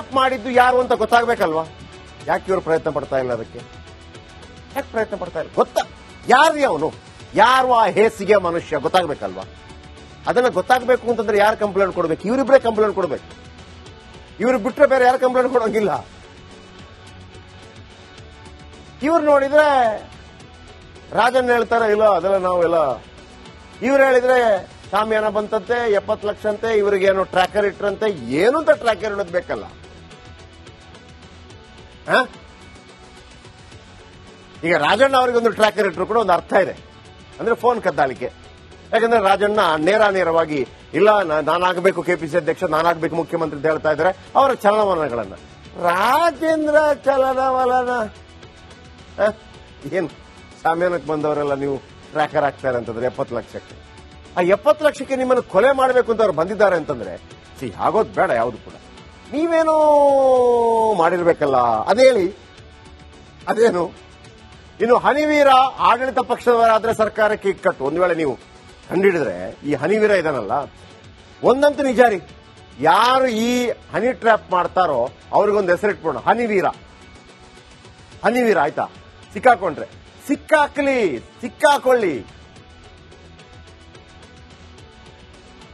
Trap ಮಾಡಿದ್ದು ಯಾರು ಅಂತ ಗೊತ್ತಾಗ್ಬೇಕಲ್ವಾ? ಯಾಕೆ ಇವರು ಪ್ರಯತ್ನ ಪಡ್ತಾ ಇಲ್ಲ ಅದಕ್ಕೆ? ಯಾಕೆ ಪ್ರಯತ್ನ ಪಡ್ತಾ ಇಲ್ಲ? ಗೊತ್ತಾ ಯಾರು ಅವನು? ಯಾರು ಆ ಹೇಸಿಗೆ ಮನುಷ್ಯ? ಗೊತ್ತಾಗ್ಬೇಕಲ್ವಾ? ಅದನ್ನ ಗೊತ್ತಾಗ್ಬೇಕು ಅಂತಂದ್ರೆ ಯಾರು ಕಂಪ್ಲೇಂಟ್ ಕೊಡ್ಬೇಕು? ಇವರಿಬ್ಬರೇ ಕಂಪ್ಲೇಂಟ್ ಕೊಡ್ಬೇಕು. ಇವ್ರು ಬಿಟ್ರೆ ಬೇರೆ ಯಾರು ಕಂಪ್ಲೇಂಟ್ ಕೊಡೋಂಗಿಲ್ಲ. ಇವ್ರು ನೋಡಿದ್ರೆ ರಾಜನ್ ಹೇಳ್ತಾರೆ ಇಲ್ಲ ಅದೆಲ್ಲ ನಾವೆಲ್ಲ. ಇವ್ರು ಹೇಳಿದ್ರೆ ಸಾಮ್ಯಾನ ಬಂತಂತೆ, ಎಪ್ಪತ್ತು ಲಕ್ಷ ಅಂತೆ ಇವರಿಗೆ ಏನೋ ಟ್ರ್ಯಾಕರ್ ಇಟ್ರಂತೆ, ಏನು ಅಂತ ಟ್ರ್ಯಾಕರ್ ಇಡೋದು ಬೇಕಲ್ಲ? ಈಗ ರಾಜಣ್ಣ ಅವರಿಗೆ ಒಂದು ಟ್ರ್ಯಾಕರ್ ಇಟ್ಟರು ಕೂಡ ಒಂದು ಅರ್ಥ ಇದೆ. ಅಂದ್ರೆ ಫೋನ್ ಕದ್ದಾಳಿಕೆ. ಯಾಕಂದ್ರೆ ರಾಜಣ್ಣ ನೇರ ನೇರವಾಗಿ, ಇಲ್ಲ ನಾನಾಗಬೇಕು ಕೆಪಿಸಿ ಅಧ್ಯಕ್ಷ, ನಾನಾಗಬೇಕು ಮುಖ್ಯಮಂತ್ರಿ ಅಂತ ಹೇಳ್ತಾ ಇದ್ದಾರೆ ಅವರ ಚಲನವಲನಗಳನ್ನ. ರಾಜೇಂದ್ರ ಚಲನವಲನ? ಏನು ಸಾಮ್ಯಾನಕ್ಕೆ ಬಂದವರೆಲ್ಲ ನೀವು ಟ್ರ್ಯಾಕರ್ ಆಗ್ತಾರೆ ಅಂತಂದ್ರೆ ಎಪ್ಪತ್ತು ಲಕ್ಷಕ್ಕೆ. ಆ ಎಪ್ಪತ್ತು ಲಕ್ಷಕ್ಕೆ ನಿಮ್ಮನ್ನು ಕೊಲೆ ಮಾಡಬೇಕು ಅಂತ ಅವ್ರು ಬಂದಿದ್ದಾರೆ ಅಂತಂದ್ರೆ, ಸಿ ಆಗೋದು ಬೇಡ ಯಾವುದು ಕೂಡ. ನೀವೇನೋ ಮಾಡಿರ್ಬೇಕಲ್ಲ. ಅದೇಳಿ ಅದೇನು? ಇನ್ನು ಹನಿವೀರ ಆಡಳಿತ ಪಕ್ಷದವರಾದ್ರೆ ಸರ್ಕಾರಕ್ಕೆ ಇಕ್ಕಟ್ಟು. ಒಂದು ವೇಳೆ ನೀವು ಕಂಡಿಡಿದ್ರೆ ಈ ಹನಿವೀರ ಇದನ್ನಲ್ಲ. ಒಂದಂತೂ ನಿಜ ರೀ ಯಾರು ಈ ಹನಿ ಟ್ರ್ಯಾಪ್ ಮಾಡ್ತಾರೋ ಅವ್ರಿಗೊಂದು ಹೆಸರಿಟ್ಬಿಡೋಣ ಹನಿವೀರ. ಹನಿವೀರ, ಆಯ್ತಾ? ಸಿಕ್ಕಾಕೊಂಡ್ರೆ. ಸಿಕ್ಕಾಕ್ಲಿ, ಸಿಕ್ಕಾಕೊಳ್ಳಿ.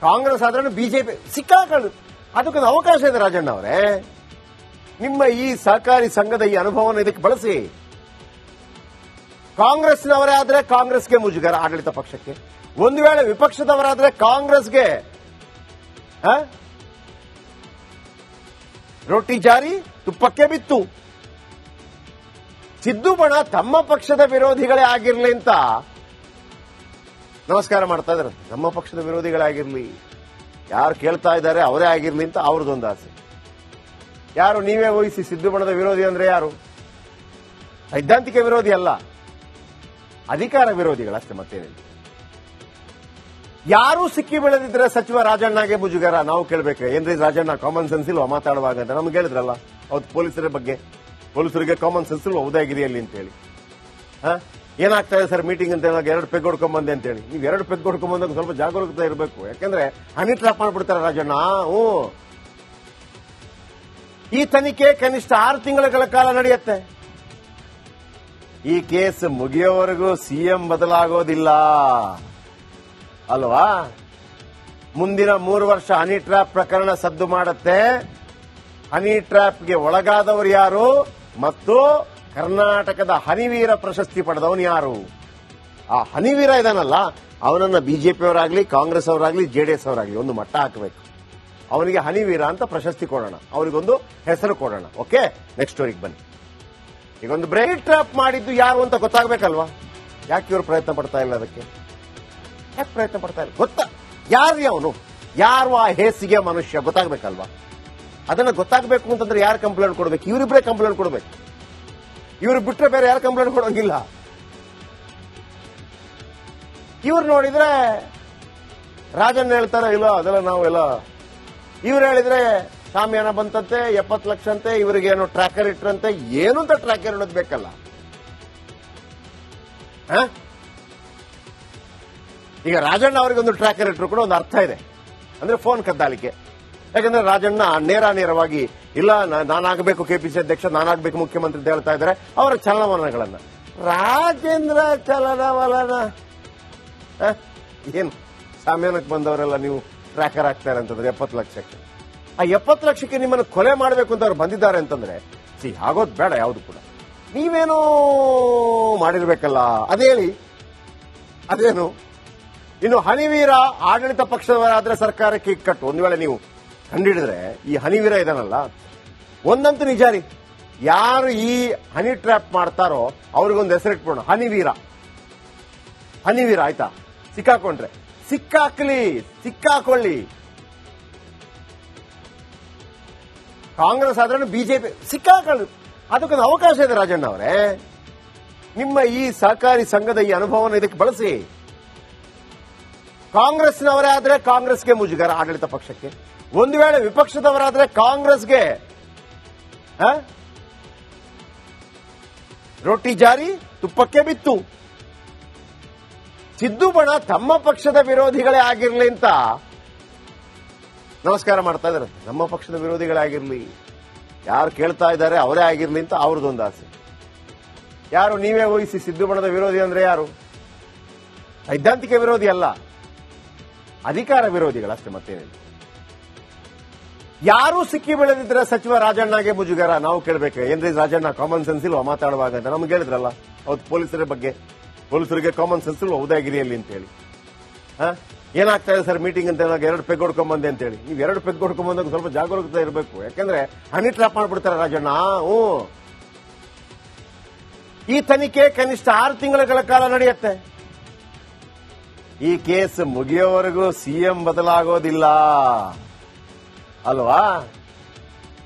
ಕಾಂಗ್ರೆಸ್ ಆದ್ರೂ ಬಿಜೆಪಿ ಸಿಕ್ಕಾಕೊಳ್ಳಿ. ಅದಕ್ಕೊಂದು ಅವಕಾಶ ಇದೆ ರಾಜಣ್ಣ ಅವರೇ. ನಿಮ್ಮ ಈ ಸಹಕಾರಿ ಸಂಘದ ಈ ಅನುಭವವನ್ನು ಇದಕ್ಕೆ ಬಳಸಿ. ಕಾಂಗ್ರೆಸ್ನವರೇ ಆದ್ರೆ ಕಾಂಗ್ರೆಸ್ಗೆ ಮುಜುಗರ ಆಡಳಿತ ಪಕ್ಷಕ್ಕೆ. ಒಂದು ವೇಳೆ ವಿಪಕ್ಷದವರಾದ್ರೆ ಕಾಂಗ್ರೆಸ್ಗೆ? ರೊಟ್ಟಿ ಜಾರಿ, ತುಪ್ಪಕ್ಕೆ ಬಿತ್ತು. ಸಿದ್ದು ಬಣ ತಮ್ಮ ಪಕ್ಷದ ವಿರೋಧಿಗಳೇ ಆಗಿರ್ಲಿ ಅಂತ ನಮಸ್ಕಾರ ಮಾಡ್ತಾ ಇದ್ರಂತೆ ನಮ್ಮ ಪಕ್ಷದ ವಿರೋಧಿಗಳೇ ಆಗಿರ್ಲಿ. ಯಾರು ಕೇಳ್ತಾ ಇದ್ದಾರೆ ಅವರೇ ಆಗಿರ್ಲಿ ಅಂತ ಅವ್ರದ್ದೊಂದು ಆಸೆ. ಯಾರು ನೀವೇ ವಹಿಸಿ ಸಿದ್ದು ಬಣದ ವಿರೋಧಿ ಅಂದ್ರೆ ಯಾರು? ಸೈದ್ಧಾಂತಿಕ ವಿರೋಧಿ ಅಲ್ಲ. ಅಧಿಕಾರ ವಿರೋಧಿಗಳಷ್ಟೇ ಮತ್ತೇನಿಲ್ಲ. ಯಾರು ಸಿಕ್ಕಿ ಬೆಳೆದಿದ್ರೆ ಸಚಿವ ರಾಜಣ್ಣಗೆ ಮುಜುಗರ. ನಾವು ಕೇಳಬೇಕು ಏನ್ರಿ ರಾಜಣ್ಣ ಕಾಮನ್ ಸೆನ್ಸ್ ಇಲ್ವಾ? ಮಾತಾಡುವಾಗ ಅಂತ ನಮ್ಗೆ ಹೇಳಿದ್ರಲ್ಲ. ಅವತ್ತು ಪೊಲೀಸರ ಬಗ್ಗೆ. ಪೊಲೀಸರಿಗೆ ಕಾಮನ್ ಸೆನ್ಸ್ ಇಲ್ವಾ? ಉದಯಗಿರಿಯಲ್ಲಿ ಹ? ಏನಾಗ್ತಾ ಇದೆ ಸರ್ ಮೀಟಿಂಗ್ ಅಂತ ಹೇಳಿದಾಗ ಎರಡು ಪೆಗ್ ಹೊಡ್ಕೊಂಬಂದೆ ಅಂತೇಳಿ. ನೀವು ಎರಡು ಪೆಗ್ ಹೊಡ್ಕೊಂಬಂದಾಗ ಸ್ವಲ್ಪ ಜಾಗರೂಕತೆ ಇರಬೇಕು. ಯಾಕಂದ್ರೆ ಹನಿ ಟ್ರಾಪ್ ಮಾಡ್ಬಿಡ್ತಾರೆ ರಾಜಣ್ಣ. ಹ್ಞೂ. ಈ ತನಿಖೆ ಕನಿಷ್ಠ ಆರು ತಿಂಗಳ ಕಾಲ ನಡೆಯುತ್ತೆ. ಈ ಕೇಸ್ ಮುಗಿಯೋವರೆಗೂ ಸಿಎಂ ಬದಲಾಗೋದಿಲ್ಲ. ಅಲ್ವಾ? ಮುಂದಿನ ಮೂರು ವರ್ಷ ಹನಿ ಟ್ರಾಪ್ ಪ್ರಕರಣ ಸದ್ದು ಮಾಡುತ್ತೆ. ಹನಿ ಟ್ರಾಪ್ಗೆ ಒಳಗಾದವರು ಯಾರು? ಮತ್ತು ಕರ್ನಾಟಕದ ಹನಿವೀರ ಪ್ರಶಸ್ತಿ ಪಡೆದವನು ಯಾರು? ಆ ಹನಿವೀರ ಇದಾನಲ್ಲ, ಅವನನ್ನ ಬಿಜೆಪಿಯವರಾಗ್ಲಿ ಕಾಂಗ್ರೆಸ್ ಅವರಾಗ್ಲಿ ಜೆಡಿಎಸ್ ಅವರಾಗ್ಲಿ ಒಂದು ಮಟ್ಟ ಹಾಕಬೇಕು. ಅವನಿಗೆ ಹನಿವೀರ ಅಂತ ಪ್ರಶಸ್ತಿ ಕೊಡೋಣ. ಅವರಿಗೊಂದು ಹೆಸರು ಕೊಡೋಣ. ಓಕೆ? ನೆಕ್ಸ್ಟ್ ಸ್ಟೋರಿಗೆ ಬನ್ನಿ. ಈಗ ಒಂದು ಬ್ರೈನ್ ಟ್ರಾಪ್ ಮಾಡಿದ್ದು ಯಾರು ಅಂತ ಗೊತ್ತಾಗಬೇಕಲ್ವಾ? ಯಾಕೆ ಇವರು ಪ್ರಯತ್ನ ಪಡ್ತಾ ಇಲ್ಲ ಅದಕ್ಕೆ? ಯಾಕೆ ಪ್ರಯತ್ನ ಪಡ್ತಾ ಇಲ್ಲ? ಗೊತ್ತಾ? ಯಾರು ಅವನು? ಯಾರು ಆ ಹೇಸಿಗೆ ಮನುಷ್ಯ? ಗೊತ್ತಾಗಬೇಕಲ್ವಾ? ಅದನ್ನ ಗೊತ್ತಾಗಬೇಕು ಅಂತಂದ್ರೆ ಯಾರು ಕಂಪ್ಲೇಂಟ್ ಕೊಡಬೇಕು? ಇವರಿಬ್ಬರೇ ಕಂಪ್ಲೇಂಟ್ ಕೊಡ್ಬೇಕು. ಇವ್ರು ಬಿಟ್ರೆ ಬೇರೆ ಯಾರು ಕಂಪ್ಲೇಂಟ್ ಕೊಡೋಂಗಿಲ್ಲ. ಇವ್ರು ನೋಡಿದ್ರೆ ರಾಜನ್ ಹೇಳ್ತಾರೆ, ಇಲ್ಲ, ಅದೆಲ್ಲ ನಾವೆಲ್ಲ ಇವ್ರು ಹೇಳಿದ್ರೆ, ಸಾಮ್ಯಾನ ಬಂತಂತೆ, ಎಪ್ಪತ್ತು ಲಕ್ಷ ಅಂತೆ, ಇವರಿಗೆ ಏನೋ ಟ್ರ್ಯಾಕರ್ ಇಟ್ರಂತೆ, ಏನು ಅಂತ ಟ್ರ್ಯಾಕರ್ ಇಡೋದು ಬೇಕಲ್ಲ? ಈಗ ರಾಜಣ್ಣ ಅವರಿಗೊಂದು ಟ್ರ್ಯಾಕರ್ ಇಟ್ರು ಕೂಡ ಒಂದು ಅರ್ಥ ಇದೆ. ಅಂದ್ರೆ ಫೋನ್ ಕದ್ದಾಲಿಕೆ. ಯಾಕಂದ್ರೆ ರಾಜಣ್ಣ ನೇರ ನೇರವಾಗಿ, ಇಲ್ಲ ನಾನಾಗಬೇಕು ಕೆಪಿಸಿ ಅಧ್ಯಕ್ಷ, ನಾನಾಗಬೇಕು ಮುಖ್ಯಮಂತ್ರಿ ಅಂತ ಹೇಳ್ತಾ ಇದ್ದಾರೆ, ಅವರ ಚಲನವಲನಗಳನ್ನ. ರಾಜೇಂದ್ರ ಚಲನವಲನ? ಏನು ಸಾಮ್ಯಾನಕ್ಕೆ ಬಂದವರೆಲ್ಲ ನೀವು ಟ್ರ್ಯಾಕರ್ ಆಗ್ತಾರೆ ಅಂತಂದ್ರೆ ಎಪ್ಪತ್ತು ಲಕ್ಷಕ್ಕೆ. ಆ ಎಪ್ಪತ್ತು ಲಕ್ಷಕ್ಕೆ ನಿಮ್ಮನ್ನು ಕೊಲೆ ಮಾಡಬೇಕು ಅಂತ ಅವ್ರು ಬಂದಿದ್ದಾರೆ ಅಂತಂದ್ರೆ ಸಿ ಆಗೋದು ಬೇಡ ಯಾವುದು ಕೂಡ. ನೀವೇನೋ ಮಾಡಿರ್ಬೇಕಲ್ಲ, ಅದೇಳಿ. ಅದೇನು? ಇನ್ನು ಹನಿವೀರ ಆಡಳಿತ ಪಕ್ಷದವರಾದ್ರೆ ಸರ್ಕಾರಕ್ಕೆ ಇಕ್ಕಟ್ಟು. ಒಂದು ವೇಳೆ ನೀವು ಕಂಡಿಡಿದ್ರೆ ಈ ಹನಿವೀರ ಇದಾನಲ್ಲ? ಒಂದಂತೂ ನಿಜ ರೀ. ಯಾರು ಈ ಹನಿ ಟ್ರ್ಯಾಪ್ ಮಾಡ್ತಾರೋ ಅವ್ರಿಗೊಂದು ಹೆಸರಿಟ್ಬಿಡೋಣ ಹನಿವೀರ ಹನಿವೀರ ಆಯ್ತಾ? ಸಿಕ್ಕಾಕೊಂಡ್ರೆ. ಸಿಕ್ಕಾಕ್ಲಿ, ಸಿಕ್ಕಾಕೊಳ್ಳಿ. ಕಾಂಗ್ರೆಸ್ ಆದ್ರೂ ಬಿಜೆಪಿ, ಸಿಕ್ಕಾಕೊಳ್ಳಿ. ಅದಕ್ಕೊಂದು ಅವಕಾಶ ಇದೆ ರಾಜಣ್ಣ ಅವರೇ. ನಿಮ್ಮ ಈ ಸಹಕಾರಿ ಸಂಘದ ಈ ಅನುಭವನ ಇದಕ್ಕೆ ಬಳಸಿ. ಕಾಂಗ್ರೆಸ್ನವರೇ ಆದ್ರೆ ಕಾಂಗ್ರೆಸ್ಗೆ ಮುಜುಗರ ಆಡಳಿತ ಪಕ್ಷಕ್ಕೆ. ಒಂದು ವೇಳೆ ವಿಪಕ್ಷದವರಾದ್ರೆ ಕಾಂಗ್ರೆಸ್ಗೆ? ರೊಟ್ಟಿ ಜಾರಿ, ತುಪ್ಪಕ್ಕೆ ಬಿತ್ತು. ಸಿದ್ದು ಬಣ ತಮ್ಮ ಪಕ್ಷದ ವಿರೋಧಿಗಳೇ ಆಗಿರ್ಲಿ ಅಂತ ನಮಸ್ಕಾರ ಮಾಡ್ತಾ ಇದ್ದಾರೆ. ನಮ್ಮ ಪಕ್ಷದ ವಿರೋಧಿಗಳೇ ಆಗಿರ್ಲಿ, ಯಾರು ಕೇಳ್ತಾ ಇದ್ದಾರೆ ಅವರೇ ಆಗಿರ್ಲಿ ಅಂತ ಅವ್ರದ್ದೊಂದು ಆಸೆ. ಯಾರು, ನೀವೇ ಊಹಿಸಿ ಸಿದ್ದು ಬಣದ ವಿರೋಧಿ ಅಂದ್ರೆ ಯಾರು? ಸೈದ್ಧಾಂತಿಕ ವಿರೋಧಿ ಅಲ್ಲ, ಅಧಿಕಾರ ವಿರೋಧಿಗಳಷ್ಟೇ ಮತ್ತೇನಿಲ್ಲ. ಯಾರು ಸಿಕ್ಕಿ ಬೆಳೆದಿದ್ರೆ ಸಚಿವ ರಾಜಣ್ಣಗೆ ಮುಜುಗರ? ನಾವು ಕೇಳಬೇಕು. ಏನ್ರಿ ರಾಜಣ್ಣ ಕಾಮನ್ ಸೆನ್ಸ್ ಇಲ್ವಾ ಮಾತಾಡುವಾಗ ಅಂತ ನಮ್ಗೆ ಹೇಳಿದ್ರಲ್ಲ? ಅವತ್ತು ಪೊಲೀಸರ ಬಗ್ಗೆ. ಪೊಲೀಸರಿಗೆ ಕಾಮನ್ ಸೆನ್ಸ್ ಇಲ್ವಾ? ಉದಯಗಿರಿಯಲ್ಲಿ ಅಂತ ಹೇಳಿ ಹಾ? ಏನಾಗ್ತಾ ಇದೆ ಸರ್ ಮೀಟಿಂಗ್ ಅಂತ ಹೇಳಿ ಎರಡು ಪೆಗ್ ಹೊಡ್ಕೊಂಬಂದೆ ಅಂತ ಹೇಳಿ ನೀವು ಎರಡು ಪೆಗ್ ಹೊಡ್ಕೊಂಬಂದಾಗ ಸ್ವಲ್ಪ ಜಾಗರೂಕತೆ ಇರಬೇಕು. ಯಾಕಂದ್ರೆ ಹನಿ ಟ್ರಾಪ್ ಮಾಡ್ಬಿಡ್ತಾರೆ ರಾಜಣ್ಣ. ಹ್ಞೂ. ಈ ತನಿಖೆ ಕನಿಷ್ಠ ಆರು ತಿಂಗಳ ಕಾಲ ನಡೆಯುತ್ತೆ. ಈ ಕೇಸ್ ಮುಗಿಯೋವರೆಗೂ ಸಿಎಂ ಬದಲಾಗೋದಿಲ್ಲ. ಅಲ್ವಾ?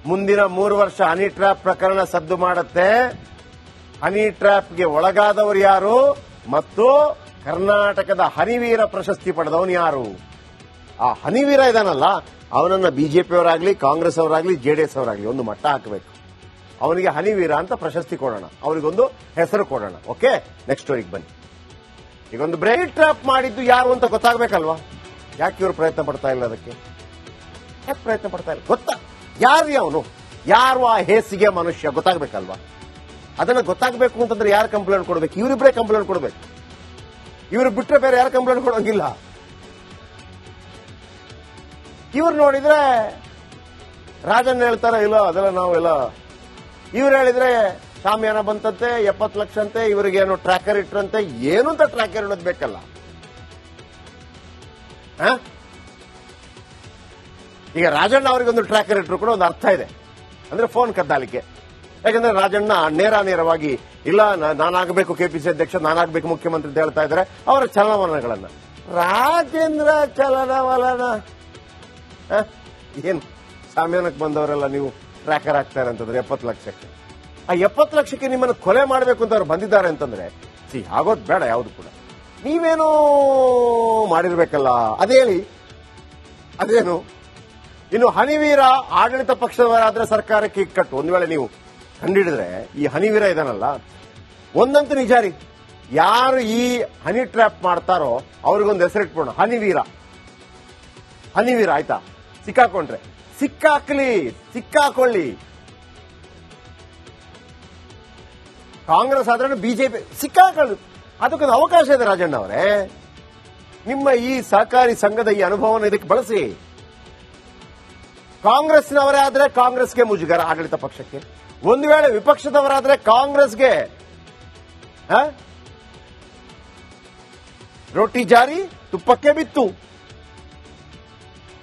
ಮುಂದಿನ ಮೂರು ವರ್ಷ ಹನಿ ಟ್ರ್ಯಾಪ್ ಪ್ರಕರಣ ಸದ್ದು ಮಾಡುತ್ತೆ. ಹನಿ ಟ್ರ್ಯಾಪ್ಗೆ ಒಳಗಾದವರು ಯಾರು? ಮತ್ತು ಕರ್ನಾಟಕದ ಹನಿವೀರ ಪ್ರಶಸ್ತಿ ಪಡೆದವನು ಯಾರು? ಆ ಹನಿವೀರ ಇದಾನಲ್ಲ, ಅವನನ್ನ ಬಿಜೆಪಿಯವರಾಗ್ಲಿ ಕಾಂಗ್ರೆಸ್ ಅವರಾಗ್ಲಿ ಜೆಡಿಎಸ್ ಅವರಾಗ್ಲಿ ಒಂದು ಮಟ್ಟ ಹಾಕಬೇಕು. ಅವನಿಗೆ ಹನಿವೀರ ಅಂತ ಪ್ರಶಸ್ತಿ ಕೊಡೋಣ. ಅವರಿಗೊಂದು ಹೆಸರು ಕೊಡೋಣ. ಓಕೆ? ನೆಕ್ಸ್ಟ್ ಸ್ಟೋರಿಗೆ ಬನ್ನಿ. ಈಗ ಒಂದು ಬ್ರೈನ್ ಟ್ರಾಪ್ ಮಾಡಿದ್ದು ಯಾರು ಅಂತ ಗೊತ್ತಾಗಬೇಕಲ್ವಾ? ಯಾಕೆ ಇವರು ಪ್ರಯತ್ನ ಪಡ್ತಾ ಇಲ್ಲ ಅದಕ್ಕೆ? ಯಾಕೆ ಪ್ರಯತ್ನ ಪಡ್ತಾ ಇಲ್ಲ? ಗೊತ್ತಾ? ಯಾರು ಅವನು? ಯಾರು ಆ ಹೇಸಿಗೆ ಮನುಷ್ಯ? ಗೊತ್ತಾಗ್ಬೇಕಲ್ವಾ? ಅದನ್ನ ಗೊತ್ತಾಗಬೇಕು ಅಂತಂದ್ರೆ ಯಾರು ಕಂಪ್ಲೇಂಟ್ ಕೊಡಬೇಕು? ಇವರಿಬ್ಬರೇ ಕಂಪ್ಲೇಂಟ್ ಕೊಡಬೇಕು. ಇವರು ಬಿಟ್ಟರೆ ಬೇರೆ ಯಾರು ಕಂಪ್ಲೇಂಟ್ ಕೊಡೋಂಗಿಲ್ಲ. ಇವ್ರು ನೋಡಿದ್ರೆ ರಾಜನ್ ಹೇಳ್ತಾರೆ ಇಲ್ಲ, ಅದೆಲ್ಲ ನಾವೆಲ್ಲ ಇವ್ರು ಹೇಳಿದ್ರೆ ಸಾಮ್ಯಾನ ಬಂತಂತೆ, ಎಪ್ಪತ್ತು ಲಕ್ಷ ಅಂತೆ, ಇವರಿಗೆ ಏನೋ ಟ್ರ್ಯಾಕರ್ ಇಟ್ರಂತೆ, ಏನು ಅಂತ ಟ್ರ್ಯಾಕರ್ ಇಡೋದು ಬೇಕಲ್ಲ. ಆ? ಈಗ ರಾಜಣ್ಣ ಅವರಿಗೊಂದು ಟ್ರ್ಯಾಕರ್ ಇಟ್ಟರು ಕೂಡ ಒಂದು ಅರ್ಥ ಇದೆ. ಅಂದ್ರೆ ಫೋನ್ ಕದ್ದಾಲಿಕೆ ಯಾಕಂದ್ರೆ ರಾಜಣ್ಣ ನೇರ ನೇರವಾಗಿ, ಇಲ್ಲ ನಾನಾಗಬೇಕು ಕೆಪಿಸಿ ಅಧ್ಯಕ್ಷ, ನಾನಾಗಬೇಕು ಮುಖ್ಯಮಂತ್ರಿ ಅಂತ ಹೇಳ್ತಾ ಇದ್ದಾರೆ. ಅವರ ಚಲನವಲನಗಳನ್ನ. ರಾಜೇಂದ್ರ ಚಲನವಲನ? ಏನ್ ಏನು? ಸಾಮ್ಯಾನಕ್ಕೆ ಬಂದವರೆಲ್ಲ ನೀವು ಟ್ರ್ಯಾಕರ್ ಆಗ್ತಾರೆ ಅಂತಂದ್ರೆ ಎಪ್ಪತ್ತು ಲಕ್ಷಕ್ಕೆ. ಆ ಎಪ್ಪತ್ತು ಲಕ್ಷಕ್ಕೆ ನಿಮ್ಮನ್ನು ಕೊಲೆ ಮಾಡಬೇಕು ಅಂತ ಅವ್ರು ಬಂದಿದ್ದಾರೆ ಅಂತಂದ್ರೆ ಸಿ ಆಗೋದು ಬೇಡ ಯಾವುದು ಕೂಡ. ನೀವೇನೋ ಮಾಡಿರ್ಬೇಕಲ್ಲ. ಅದೇಳಿ. ಅದೇನು? ಇನ್ನು ಹನಿವೀರ ಆಡಳಿತ ಪಕ್ಷದವರಾದ್ರೆ ಸರ್ಕಾರಕ್ಕೆ ಇಕ್ಕಟ್ಟು. ಒಂದ್ ವೇಳೆ ನೀವು ಕಂಡಿಡಿದ್ರೆ ಈ ಹನಿವೀರ ಇದನ್ನಲ್ಲ. ಒಂದಂತೂ ನಿಜ ಯಾರು ಈ ಹನಿ ಟ್ರ್ಯಾಪ್ ಮಾಡ್ತಾರೋ ಅವ್ರಿಗೊಂದು ಹೆಸರಿಟ್ಬಿಡೋಣ ಹನಿವೀರ. ಹನಿವೀರ, ಆಯ್ತಾ? ಸಿಕ್ಕಾಕೊಂಡ್ರೆ. ಸಿಕ್ಕಾಕ್ಲಿ, ಸಿಕ್ಕಾಕೊಳ್ಳಿ. ಕಾಂಗ್ರೆಸ್ ಆದ್ರೆ ಬಿಜೆಪಿ ಸಿಕ್ಕಾಕೊಳ್ಳಿ. ಅದಕ್ಕೊಂದು ಅವಕಾಶ ಇದೆ ರಾಜಣ್ಣ ಅವರೇ ನಿಮ್ಮ ಈ ಸಹಕಾರಿ ಸಂಘದ ಈ ಅನುಭವನ ಇದಕ್ಕೆ ಬಳಸಿ. ಕಾಂಗ್ರೆಸ್ನವರೇ ಆದರೆ ಕಾಂಗ್ರೆಸ್ಗೆ ಮುಜುಗರ ಆಡಳಿತ ಪಕ್ಷಕ್ಕೆ. ಒಂದು ವೇಳೆ ವಿಪಕ್ಷದವರಾದ್ರೆ ಕಾಂಗ್ರೆಸ್ಗೆ? ರೊಟ್ಟಿ ಜಾರಿ, ತುಪ್ಪಕ್ಕೆ ಬಿತ್ತು.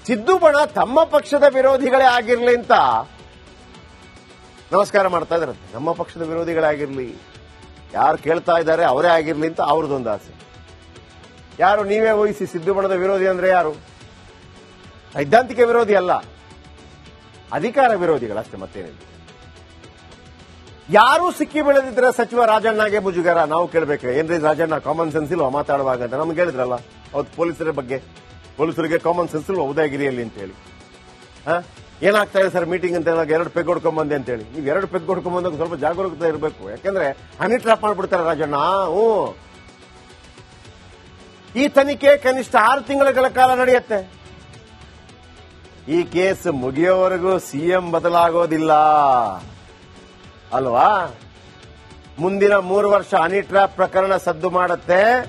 ಸಿದ್ದು ಬಣ ತಮ್ಮ ಪಕ್ಷದ ವಿರೋಧಿಗಳೇ ಆಗಿರ್ಲಿ ಅಂತ ನಮಸ್ಕಾರ ಮಾಡ್ತಾ ಇದ್ರಂತೆ ನಮ್ಮ ಪಕ್ಷದ ವಿರೋಧಿಗಳೇ ಆಗಿರಲಿ, ಯಾರು ಕೇಳ್ತಾ ಇದ್ದಾರೆ ಅವರೇ ಆಗಿರ್ಲಿ ಅಂತ ಅವ್ರದ್ದೊಂದು ಆಸೆ. ಯಾರು ನೀವೇ ವಹಿಸಿ ಸಿದ್ದು ಬಣದ ವಿರೋಧಿ ಅಂದ್ರೆ ಯಾರು? ಸೈದ್ಧಾಂತಿಕ ವಿರೋಧಿ ಅಲ್ಲ. ಅಧಿಕಾರ ವಿರೋಧಿಗಳಷ್ಟೇ, ಮತ್ತೇನಿಲ್ಲ. ಯಾರು ಸಿಕ್ಕಿ ಬೆಳೆದಿದ್ರೆ ಸಚಿವ ರಾಜಣ್ಣಗೆ ಮುಜುಗರ ನಾವು ಕೇಳಬೇಕು ಏನ್ರಿ ರಾಜಣ್ಣ ಕಾಮನ್ ಸೆನ್ಸ್ ಇಲ್ವಾ ಮಾತಾಡುವಾಗ ಅಂತ? ನಮ್ಗೆ ಹೇಳಿದ್ರಲ್ಲ ಅವತ್ತು ಪೊಲೀಸರ ಬಗ್ಗೆ. ಪೊಲೀಸರಿಗೆ ಕಾಮನ್ ಸೆನ್ಸ್ ಇಲ್ವಾ ಉದಯಗಿರಿಯಲ್ಲಿ ಅಂತ ಹೇಳಿ ಹಾ? ಏನಾಗ್ತಾ ಇದೆ ಸರ್ ಮೀಟಿಂಗ್ ಅಂತ ಹೇಳಿ, ಎರಡು ಪೆಗ್ ಹೊಡ್ಕೊಂಬಂದೆ ಅಂತ ಹೇಳಿ ನೀವು ಎರಡು ಪೆಗ್ ಹೊಡ್ಕೊಂಬಂದಾಗ ಸ್ವಲ್ಪ ಜಾಗರೂಕತೆ ಇರಬೇಕು. ಯಾಕಂದ್ರೆ ಹನಿ ಟ್ರಾಪ್ ಮಾಡ್ಬಿಡ್ತಾರೆ ರಾಜಣ್ಣ. ಹ್ಞೂ. ಈ ತನಿಖೆ ಕನಿಷ್ಠ ಆರು ತಿಂಗಳ ಕಾಲ ನಡೆಯುತ್ತೆ. ಈ ಕೇಸ್ ಮುಗಿಯೋವರೆಗೂ ಸಿಎಂ ಬದಲಾಗೋದಿಲ್ಲ. ಅಲ್ವಾ? ಮುಂದಿನ ಮೂರು ವರ್ಷ ಹನಿ ಟ್ರ್ಯಾಪ್ ಪ್ರಕರಣ ಸದ್ದು ಮಾಡುತ್ತೆ.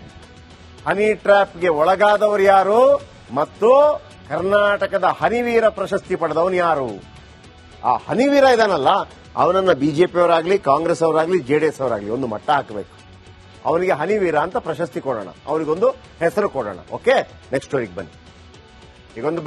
ಹನಿ ಟ್ರ್ಯಾಪ್ಗೆ ಒಳಗಾದವರು ಯಾರು? ಮತ್ತು ಕರ್ನಾಟಕದ ಹನಿವೀರ ಪ್ರಶಸ್ತಿ ಪಡೆದವನು ಯಾರು? ಆ ಹನಿವೀರ ಇದಾನಲ್ಲ, ಅವನನ್ನ ಬಿಜೆಪಿಯವರಾಗ್ಲಿ ಕಾಂಗ್ರೆಸ್ ಅವರಾಗ್ಲಿ ಜೆಡಿಎಸ್ ಅವರಾಗ್ಲಿ ಒಂದು ಮಟ್ಟ ಹಾಕಬೇಕು. ಅವನಿಗೆ ಹನಿವೀರ ಅಂತ ಪ್ರಶಸ್ತಿ ಕೊಡೋಣ. ಅವನಿಗೊಂದು ಹೆಸರು ಕೊಡೋಣ. ಓಕೆ? ನೆಕ್ಸ್ಟ್ ಸ್ಟೋರಿಗೆ ಬನ್ನಿ. ಈಗೊಂದು